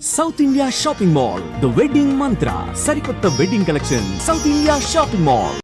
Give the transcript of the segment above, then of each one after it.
South India Shopping Mall, The Wedding Mantra, Sarikotta Wedding Collection, South India Shopping Mall.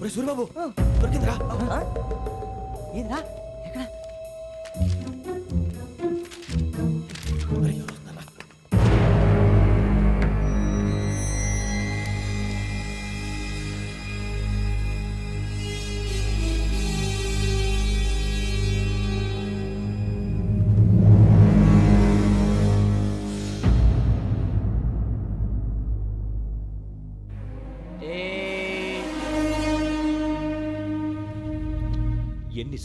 ఒరే దొరికిందిరా. ఏంద్రా?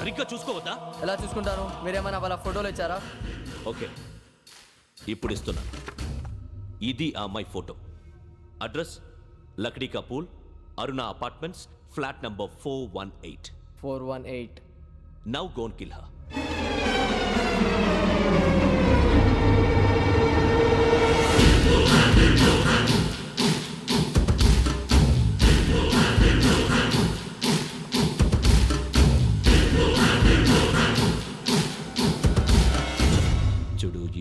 సరిగ్గా చూసుకోవద్దా? ఎలా చూసుకుంటాను మీరేమైనా వాళ్ళ ఫోటోలు ఇచ్చారా? ఓకే. ఇప్పుడు ఇస్తున్నా. ఇది ఆ అమ్మాయి photo. Address Lakdikapul Aruna apartments flat number four one eight. Four one eight. Now gone kill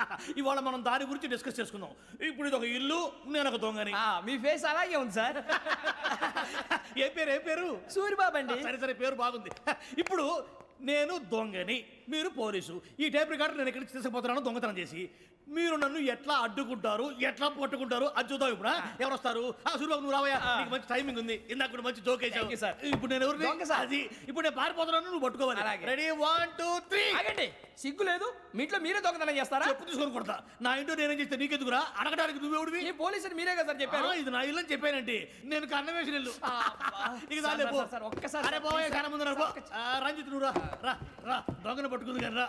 ఇవాళ మనం దాని గురించి డిస్కస్ చేసుకుందాం. ఇప్పుడు ఇది ఒక ఇల్లు నేను ఒక దొంగని. మీ ఫేస్ అలాగే ఉంది సార్. ఏ పేరు ఏ పేరు? సూరిబాబు అండి. సరే సరే పేరు బాగుంది. ఇప్పుడు నేను దొంగని మీరు పోలీసు. ఈ టైప్ రికార్డు నేను ఎక్కడికి తీసుకుపోతున్నాను దొంగతనం చేసి. మీరు నన్ను ఎట్లా అడ్డుకుంటారు ఎట్లా పట్టుకుంటారు అది చూద్దాం ఇప్పుడు ఎవరు వస్తారు ఆ సూర్యబాబు నువ్వు రావయ్యా. నీకు మంచి టైమింగ్ ఉంది. ఇందాక కూడా మంచి జోక్ వేసావు sir. ఇప్పుడు నేను sir. అది ఇప్పుడు నేను పారిపోతున్నాను నువ్వు పట్టుకోవాలి. అలాగే. రెడీ వన్ టూ త్రీ ఆగండి. సిగ్గు లేదు. మీ ఇంట్లో మీరే దొంగతనం చేస్తారా? చెప్పు తీసుకొని కొడతా. నా ఇంట్లో నేనేం చేస్తే నీకెందుకురా? అడగడానికి నువ్వెవడివి ఈ పోలీసులు మీరే కదా సార్ చెప్పారు. ఇది నా ఇల్లు అని చెప్పానండి. నేను కన్న వేసిన ఇల్లు. ఇక సార్. సార్, సార్, ఒక్కసారి అరే సార్, బాబాయ్ కన్న ముందు రంజిత్ నువ్వు రా. రా రా. దొంగను పట్టుకుంది కానీ రా.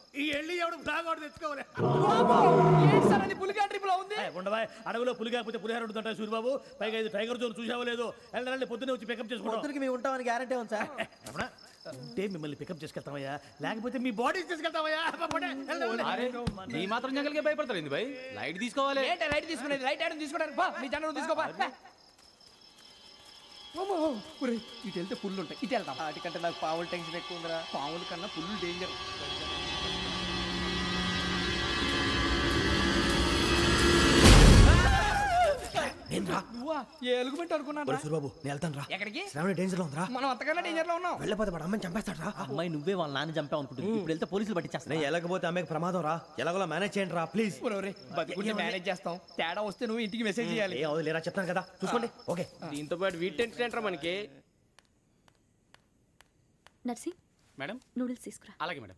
ఈ వెళ్ళి ఎవడు ఒకటి తెచ్చుకోవాలి? పులిగా ట్రిప్లో ఉంది? ఏ, ఉండవా? అడవిలో పులి కాకపోతే పులిహార ఉంటుంటాయి సూర్యబాబు పైగా ఇది టైగర్ జోన్ చూసావో లేదో. వెళ్ళాలి పొద్దున్నే వచ్చి పికప్ చేసుకుంటాం పొద్దునకి మేము ఉంటామని గ్యారంటీ ఉంది సార్. అవునా? ఉంటే మిమ్మల్ని పికప్ చేసుకెళ్తామయ్యా. లేకపోతే మీ బాడీ తీసుకెళ్తామయ్యా. ఈ మాత్రం జంగల్కే భయపడతారు భయ్ లైట్ తీసుకోవాలి. ఏంటి లైట్ తీసుకునేది లైట్ ఆడని తీసుకుంటారు? బా మీ జనం తీసుకోపా ఇటు వెళ్తే పుల్లు ఉంటాయి ఇటు వెళ్తాం వాటికంటే నాకు పావులు టెన్షన్ ఎక్కువ ఉందిరా. పావుల కన్నా పుల్లు డేంజర్ నువ్వా? ఏ ఎలుగుబెట్టి అనుకున్నాను సూరిబాబు నేను వెళ్తాను రా. ఎక్కడికి? శ్రావణ డేంజర్లో ఉందిరా. మనం అంతకన్నా డేంజర్లో ఉన్నాం. వెళ్ళపోతే వాడు అమ్మని చంపేస్తాడు రా అమ్మాయి నువ్వే వాళ్ళ నాన్న చంపావు అనుకుంటుంది ఇప్పుడు వెళ్తే పోలీసులు పట్టించేస్తా నేను వెళ్ళకపోతే అమ్మకి ప్రమాదం రా. ఎలాగోలా మేనేజ్ చేయండి రా ప్లీజ్ బతికుంటే మేనేజ్ చేస్తాం. తేడా వస్తే నువ్వు ఇంటికి మెసేజ్ చేయాలి. ఏ అవుదు లేరా చెప్తాను కదా. చూసుకోండి. ఓకే. దీంతో పాటు వీటి టెన్షన్ ఏంట్రా మనకి? నర్సి మేడం? నూడిల్స్ తీసుకురా. అలాగే మేడం.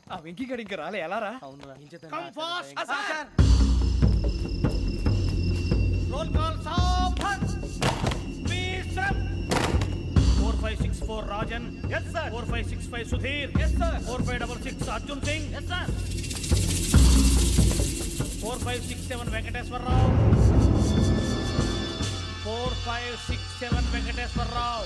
ఆ వెంకీ గడి ఇంకా రాలే ఎలా రా? Come fast. Sir. Roll call సావధాన్ విశ్రమ్ 4564 Rajan. Yes sir. 4565 Sudheer. Yes sir. 4566 Arjun Singh. Yes sir. 4567 Venkateswararao. 4567 Venkateswararao.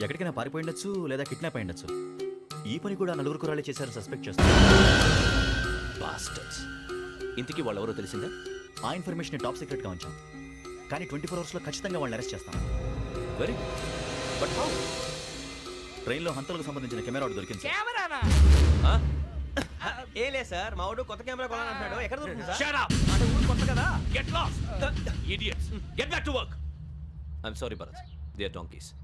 ఎక్కడికైనా పారిపోయి ఉండొచ్చు లేదా కిడ్నాప్ అయి ఉండొచ్చు ఈ పని కూడా నలుగురు కురాలే చేశారు సస్పెక్ట్ చేస్తారు బాస్టర్స్ ఇంతకీ వాళ్ళు ఎవరో తెలిసిందా ఆ ఇన్ఫర్మేషన్ టాప్ సీక్రెట్గా ఉంచాం కానీ ట్వంటీ ఫోర్ అవర్స్లో ఖచ్చితంగా వాళ్ళని అరెస్ట్ చేస్తాం వెరీ బట్ హౌ ట్రైన్లో హంతలకు సంబంధించిన కెమెరా ఒకటి దొరికింది సార్. కెమెరానా ఏ లే సార్ మా వాడు కొత్త కెమెరా కొనాలంటున్నాడు ఎక్కడ దొరుకుతుంది సార్! అంటే ఊరు కొత్త కదా lost! Idiots! Get back to work! I'm sorry, Bharat. They are donkeys. Uh,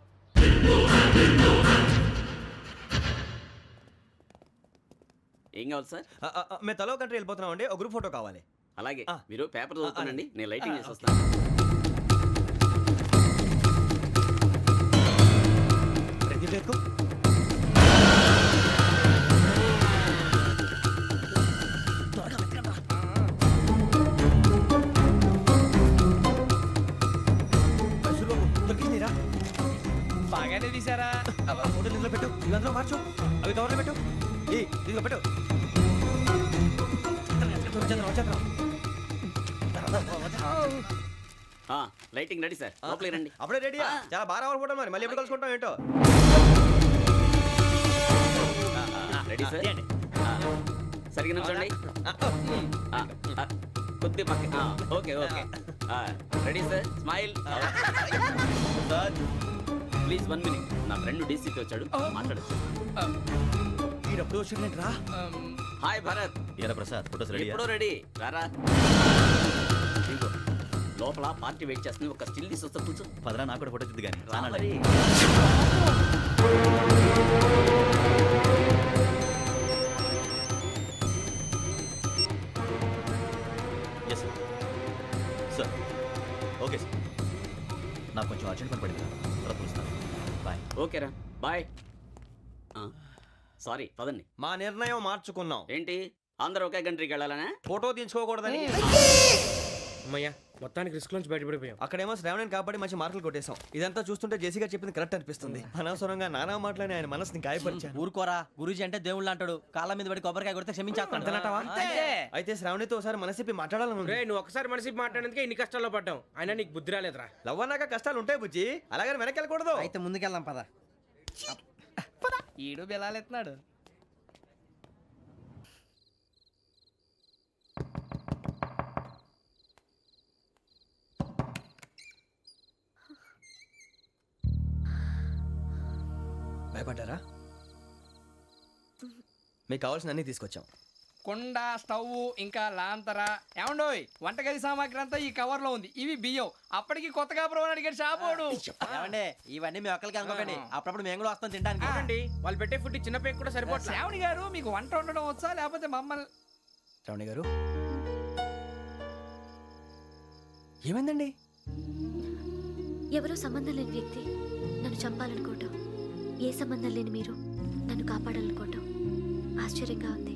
ఏం కావాలి సార్? మేము తలో కంట్రీ వెళ్ళిపోతున్నాం అండి ఒక గ్రూప్ ఫోటో కావాలి. అలాగే. మీరు పేపర్ చదువుతానండి. నేను లైటింగ్ చేసి వస్తాను బాగానే తీసారా ఫోటో నిల్వ పెట్టు. ఇవందులో మార్చు. అవి కవర్లో పెట్టు. Lighting ready sir. లోపలికి రండి. అప్పుడే రెడీయా? చాలా బాగా రావాలి ఫోటో మరి. మళ్ళీ ఎప్పుడు కలుసుకుంటాం ఏంటో? Ready sir? ఆ, ఆ, కొద్ది పక్క ఆ, okay okay. Ready sir? Smile. Please one minute. నా ఫ్రెండ్ డీసీకి వచ్చాడు. మాట్లాడచ్చు ఈడప్పుడు వచ్చిందండి రా? హాయ్ భరత్ ఏరా ప్రసాద్ ఫోటోస్ రెడీ ఎప్పుడో రెడీ. రారా. ఇదిగో, లోపల పార్టీ వెయిట్ చేస్తుంది. ఒక స్టిల్ తీసి వస్తా కూర్చో. పదరా నాకు కూడా ఫోటో చూద్దు కానీ రా మరి. ఎస్ సార్ ఓకే సార్ నాకు కొంచెం అర్జెంట్ పని పడింది తర్వాత పిలుస్తాను. బాయ్ ఓకేరా బాయ్ సారీ పదండి. మా నిర్ణయం మార్చుకున్నాం. ఏంటి? అందరూ ఒకే కంట్రీకి వెళ్ళాలనే? ఫోటో తీయించుకోకూడదని. అమ్మయ్యా. మొత్తానికి రిస్క్ నుంచి బయటపడిపోయాం. అక్కడేమో శ్రావణిని కాబట్టి మంచి మార్కులు కొట్టేశాం. ఇదంతా చూస్తుంటే జేసీగా చెప్పింది కరెక్ట్ అనిపిస్తుంది. అనవసరంగా నానా మాటలని ఆయన మనసుని గాయపరిచాను ఊరుకోరా గురూజీ అంటే దేవుళ్ళు అంటాడు. కాళ్ళ మీద పడి కొబ్బరికాయ కొడితే క్షమించేస్తాడు. అంతేనంటావా? అయితే శ్రావణితో ఒకసారి మనసిప్పి మాట్లాడాలను నువ్వు ఒకసారి మనిషి మాట్లాడేందుకే ఇన్ని కష్టాల్లో పడ్డాం. అయినా నీకు బుద్ధి రాలేదురా. లవ్ అన్నాక కష్టాలు ఉంటాయి బుజ్జి. అలాగని వెనక్కి వెళ్ళకూడదు. అయితే ముందుకెళ్దాం పద. ఈడు బిలాలెత్తున్నాడు. భయపడ్డారా? మీకు కావాల్సిన అన్ని తీసుకొచ్చాం. కుండ స్టవ్ ఇంకా లాంతర. ఏమండోయ్ వంటగది సామాగ్రి అంతా ఈ కవర్లో ఉంది. ఇవి బియ్యం. అప్పటికి కొత్తగా బ్రో అడిగాడు షాపోడు ఏమండే ఇవన్నీ మీ ఒక్కరికి అనుకోకండి. అప్పుడప్పుడు మేము కూడా వస్తాం తినడానికి. చూడండి వాళ్ళు పెట్టే ఫుడ్ చిన్న పేక్ కూడా సరిపోతుంది శ్రావణి గారు మీకు వంట వండడం వచ్చా? లేకపోతే మమ్మల్ని శ్రావణి గారు. ఏమైందండి? ఎవరో సంబంధం లేని వ్యక్తి నన్ను చంపాలనుకోవటం. ఏ సంబంధం లేని మీరు నన్ను కాపాడాలనుకోవటం. ఆశ్చర్యంగా ఉంది.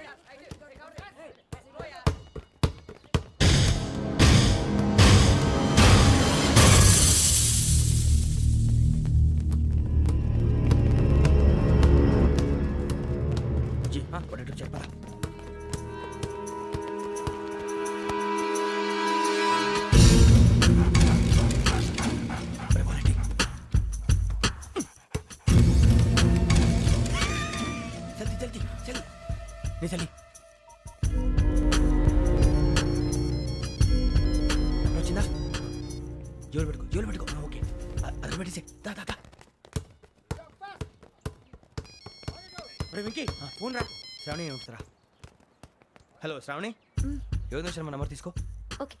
నీ జల్దీ వచ్చిందా జోలు పెట్టుకో జోలు పెట్టుకో. ఓకే. అది పెట్టేసి దా దా దా. వెంకీ ఫోన్ రా. శ్రావణి ఏమిటిరా హలో శ్రావణి? యోగేంద్ర శర్మ నంబర్ తీసుకో. Okay.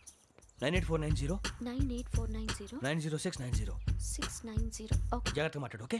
Nine eight four nine zero. Nine eight four nine zero. Nine zero six nine zero. Six nine zero. Okay. జాగ్రత్తగా మాట్లాడు ఓకే?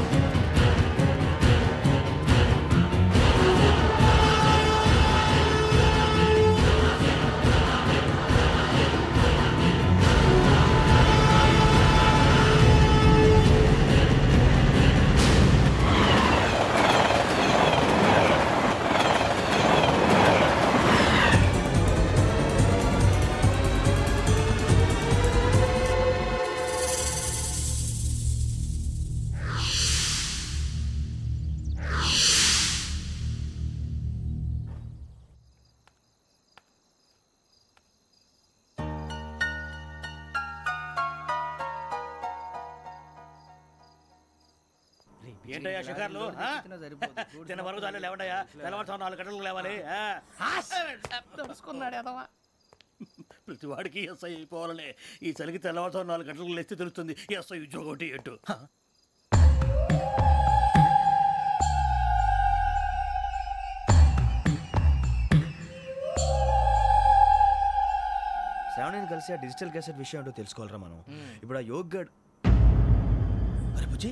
షికార్లు ఆ? తిన్న వరకు చాలు లేవండయ్యా తెల్లవారుతో నాలుగు గంటలకు లేవాలి. ఆ? తెలుసుకున్నాడు ఎదవా. ప్రతి వాడికి ఎస్ఐ అయిపోవాలనే. ఈ చలికి తెల్లవారుతో నాలుగు గంటలకు లేస్తే తెలుస్తుంది ఎస్ఐ ఉద్యోగం ఒకటి ఎటు శ్రావణిని కలిసి ఆ డిజిటల్ క్యాసెట్ విషయం ఏంటో తెలుసుకోవాలరా మనం. ఇప్పుడు ఆ యోగ్ గడ్ అరే బుజ్జి!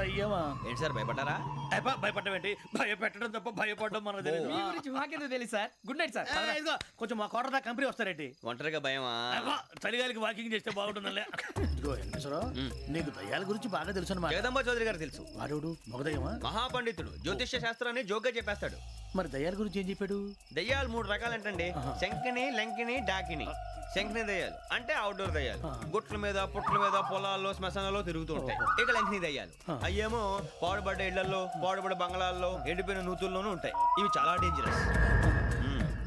అయ్యమా ఏంటి సార్ భయపడ్డారా? భయపడడం ఏంటి? భయపెట్టడం తప్ప భయపడడం మనకు తెలియదు మీ గురించి మాకెందుకు తెలుసు సార్? Good night sir. ఏ, ఇదిగో కొంచెం మా కోట దాకా కంపెనీ వస్తారేంటి? ఒంటరిగా భయమా? అబ్బా, చలిగాలికి వాకింగ్ చేస్తే బాగుంటుందిలే ఇదిగో వెంకటేశ్వరరావు నీకు దయ్యాల గురించి బాగా తెలుసు అనమాట జగదంబ చౌదరి గారు తెలుసు. వాడోడు మగదయ్యమా? మహాపండితుడు జ్యోతిష్య శాస్త్రాన్ని జోగ్గా చెప్పేస్తాడు. మరి దయ్యాల గురించి ఏం చెప్పాడు? దయ్యాలు మూడు రకాలంటండి. శంకిని లంకిని డాకిని. శంకిని దయ్యాలు. అంటే అవుట్డోర్ దయ్యాలు. గుట్ల మీద పుట్ల మీద పొలాల్లో శ్మశానాల్లో తిరుగుతూ ఉంటాయి. ఇక లంకిని దయ్యాలు. అయ్యేమో పాడుబడ్డ ఇళ్ళలో పాడుబడ్డ బంగ్లాల్లో ఎండిపోయిన నూతుల్లోనూ ఉంటాయి. ఇవి చాలా డేంజరస్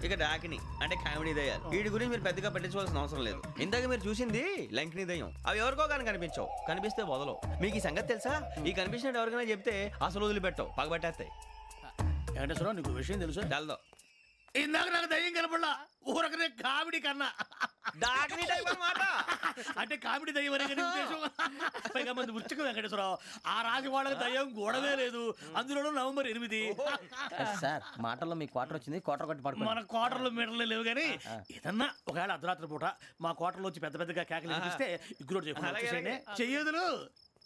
ఇక డాకిని అంటే కామెడీ దయ్యాలు. వీటి గురించి మీరు పెద్దగా పట్టించుకోవాల్సిన అవసరం లేదు. ఇందాక మీరు చూసింది లంకిని దయ్యం. అవి ఎవరికో కానీ కనిపించవు. కనిపిస్తే వదలవు. మీకు ఈ సంగతి తెలుసా? ఈ కనిపించినట్టు ఎవరికైనా చెప్తే అసలు వదిలిపెట్టవు. పగబట్టేస్తాయి. వెంకటేశ్వరరావు నీకు విషయం తెలుసు? తెల్దో ఇందాక నాకు దయ్యం కనపడలా. ఊరకనే కామెడీ కన్నా. డాకిని టైప్ అన్నమాట అంటే కామెడీ దయ్యం అనే కదా ఉద్దేశం. పైగా మంది వృచ్చిక వెంకటేశ్వరరావు ఆ రాజు వాళ్ళకి దయ్యం గోడవే లేదు. అందులోనూ నవంబర్ ఎనిమిది. సార్ మాటల్లో మీ క్వార్టర్ వచ్చింది క్వార్టర్ కొట్టి పడుకో మన క్వార్టర్లో మీటర్లు లేవు కానీ ఏదన్నా ఒకవేళ అర్ధరాత్రి పూట మా క్వార్టర్లో వచ్చి పెద్ద పెద్దగా కేకలు వినిపిస్తే ఇగ్గురు చెప్పండి చెయ్యదులు.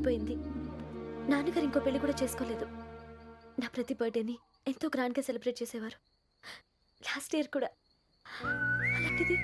చిన్నప్పుడే నాన్నగారు ఇంకో పెళ్ళి కూడా చేసుకోలేదు. నా ప్రతి బర్త్డేని ఎంతో గ్రాండ్గా సెలబ్రేట్ చేసేవారు. లాస్ట్ ఇయర్ కూడా. అలాంటిది